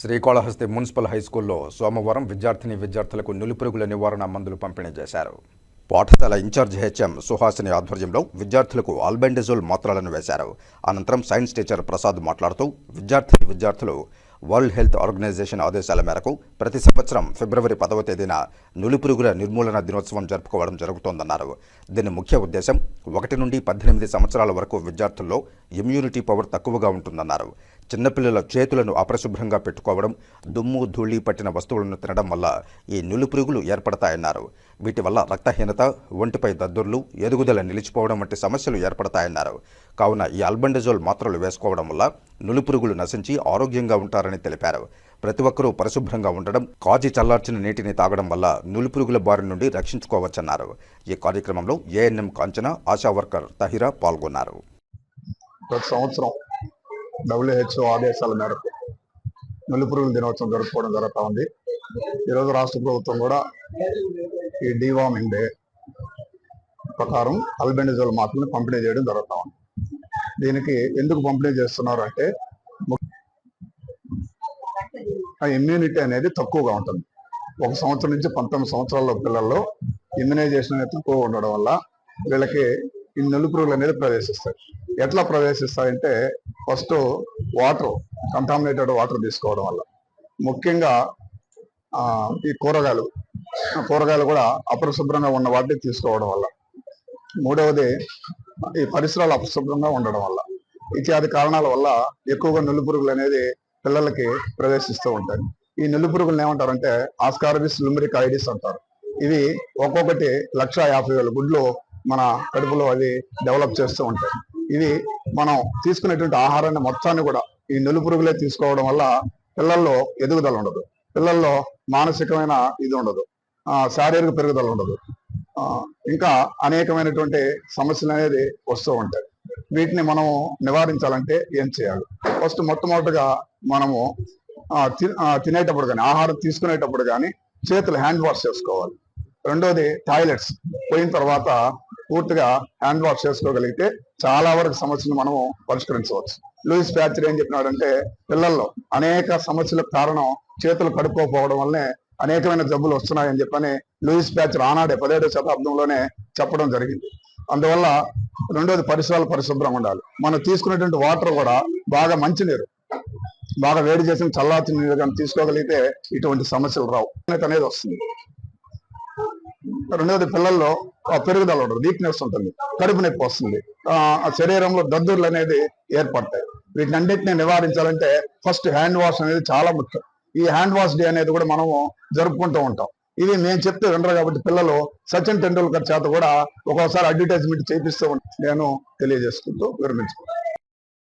Srikalahasti municipal హైస్కూల్లో సోమవారం విద్యార్థిని విద్యార్థులకు నులిపురుగుల నివారణ మందులు పంపిణీ చేశారు. పాఠశాల ఇన్ఛార్జ్ హెచ్ఎం సుహాసిని ఆధ్వర్యంలో విద్యార్థులకు ఆల్బెండజోల్ మాత్రలను వేశారు. అనంతరం సైన్స్ టీచర్ ప్రసాద్ మాట్లాడుతూ విద్యార్థిని విద్యార్థులు వరల్డ్ హెల్త్ ఆర్గనైజేషన్ ఆదేశాల మేరకు ప్రతి సంవత్సరం ఫిబ్రవరి పదవ తేదీన నులిపురుగుల నిర్మూలన దినోత్సవం జరుపుకోవడం జరుగుతోందన్నారు. దీని ముఖ్య ఉద్దేశం ఒకటి నుండి పద్దెనిమిది సంవత్సరాల వరకు విద్యార్థుల్లో ఇమ్యూనిటీ పవర్ తక్కువగా ఉంటుందన్నారు. చిన్నపిల్లల చేతులను అపరిశుభ్రంగా పెట్టుకోవడం దుమ్ము ధూళి పట్టిన వస్తువులను తినడం వల్ల ఈ నులిపురుగులు ఏర్పడతాయన్నారు. వీటి వల్ల రక్తహీనత ఒంటిపై దద్దుర్లు ఎదుగుదల నిలిచిపోవడం వంటి సమస్యలు ఏర్పడతాయన్నారు. కావున ఈ అల్బండజోల్ మాత్రలు వేసుకోవడం వల్ల నులుపురుగులు నశించి ఆరోగ్యంగా ఉంటారని తెలిపారు. ప్రతి ఒక్కరూ పరిశుభ్రంగా ఉండడం కాచి చల్లార్చిన నీటిని తాగడం వల్ల నులిపురుగుల బారి నుండి రక్షించుకోవచ్చన్నారు. ఈ కార్యక్రమంలో ANM Kanchana ASHA worker Tahira పాల్గొన్నారు. ప్రతి సంవత్సరం డబ్ల్యూహెచ్ఓ ఆదేశాల మేరకు నులిపురుగుల దినోత్సవం జరుపుకోవడం జరుగుతూ ఉంది. ఈరోజు రాష్ట్ర ప్రభుత్వం కూడా ఈ డీవార్మింగ్ డే ప్రకారం అల్బెండజోల్ మాత్రమే పంపిణీ చేయడం జరుగుతూ ఉంది. దీనికి ఎందుకు పంపిణీ చేస్తున్నారు అంటే ఆ ఇమ్యూనిటీ అనేది తక్కువగా ఉంటుంది. ఒక సంవత్సరం నుంచి పంతొమ్మిది సంవత్సరాల పిల్లల్లో ఇమ్యునైజేషన్ అనేది తక్కువ ఉండడం వల్ల వీళ్ళకి ఈ నలుపురుగులు అనేది ప్రవేశిస్తాయి. ఎట్లా ప్రవేశిస్తాయంటే ఫస్ట్ వాటర్ కంటామినేటెడ్ వాటర్ తీసుకోవడం వల్ల. ముఖ్యంగా ఈ కూరగాయలు కూరగాయలు కూడా అపరిశుభ్రంగా ఉన్న వాటిని తీసుకోవడం వల్ల. మూడవది ఈ పరిసరాలు అపరిశుభ్రంగా ఉండడం వల్ల. ఇత్యాది కారణాల వల్ల ఎక్కువగా నులిపురుగులు అనేది పిల్లలకి ప్రవేశిస్తూ ఉంటాయి. ఈ నులిపురుగులను ఏమంటారంటే ఆస్కారబిస్ లుమరిక్ ఐడిస్ అంటారు. ఇవి ఒక్కొక్కటి లక్ష యాభై వేల గుడ్లు మన కడుపులో అవి డెవలప్ చేస్తూ ఉంటాయి. ఇవి మనం తీసుకునేటువంటి ఆహారాన్ని మొత్తాన్ని కూడా ఈ నులుపురుగులే తీసుకోవడం వల్ల పిల్లల్లో ఎదుగుదల ఉండదు. పిల్లల్లో మానసికమైన ఇది ఉండదు. శారీరక పెరుగుదల ఉండదు. ఇంకా అనేకమైనటువంటి సమస్యలు అనేది వస్తూ ఉంటాయి. వీటిని మనం నివారించాలంటే ఏం చేయాలి? ఫస్ట్ మొట్టమొదటిగా మనము తినేటప్పుడు కానీ ఆహారం తీసుకునేటప్పుడు కానీ చేతులు హ్యాండ్ వాష్ చేసుకోవాలి. రెండోది టాయిలెట్స్. పోయిన తర్వాత పూర్తిగా హ్యాండ్ వాష్ చేసుకోగలిగితే చాలా వరకు సమస్యలు మనము పరిష్కరించవచ్చు. లూయిస్ ప్యాచర్ ఏం చెప్పినాడంటే పిల్లల్లో అనేక సమస్యలకు కారణం చేతులు కడుక్కోపోవడం వల్లనే అనేకమైన జబ్బులు వస్తున్నాయని చెప్పని లూయిస్ ప్యాచర్ ఆనాడే పదిహేడో శతాబ్దంలోనే చెప్పడం జరిగింది. అందువల్ల రెండోది పరిసరాలు పరిశుభ్రంగా ఉండాలి. మనం తీసుకునేటువంటి వాటర్ కూడా బాగా మంచినీరు బాగా వేడి చేసిన చల్లార్చిన నీరు కానీ తీసుకోగలిగితే ఇటువంటి సమస్యలు రావు. అనేది వస్తుంది. రెండోది పిల్లల్లో పెరుగుదల ఉండదు వీక్నెస్ ఉంటుంది కడుపు నొప్పి వస్తుంది. ఆ శరీరంలో దద్దుర్లు అనేది ఏర్పడతాయి. వీటినన్నింటినీ నివారించాలంటే ఫస్ట్ హ్యాండ్ వాష్ అనేది చాలా ముఖ్యం. ఈ హ్యాండ్ వాష్ డే అనేది కూడా మనము జరుపుకుంటూ ఉంటాం. ఇది మేము చెప్తే వినరు కాబట్టి పిల్లలు సచిన్ టెండూల్కర్ చేత కూడా ఒక్కోసారి అడ్వర్టైజ్మెంట్ చేపిస్తూ నేను తెలియజేసుకుంటూ విరమించుకుంటాను.